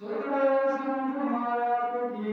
स्वर्गवासं महाराज की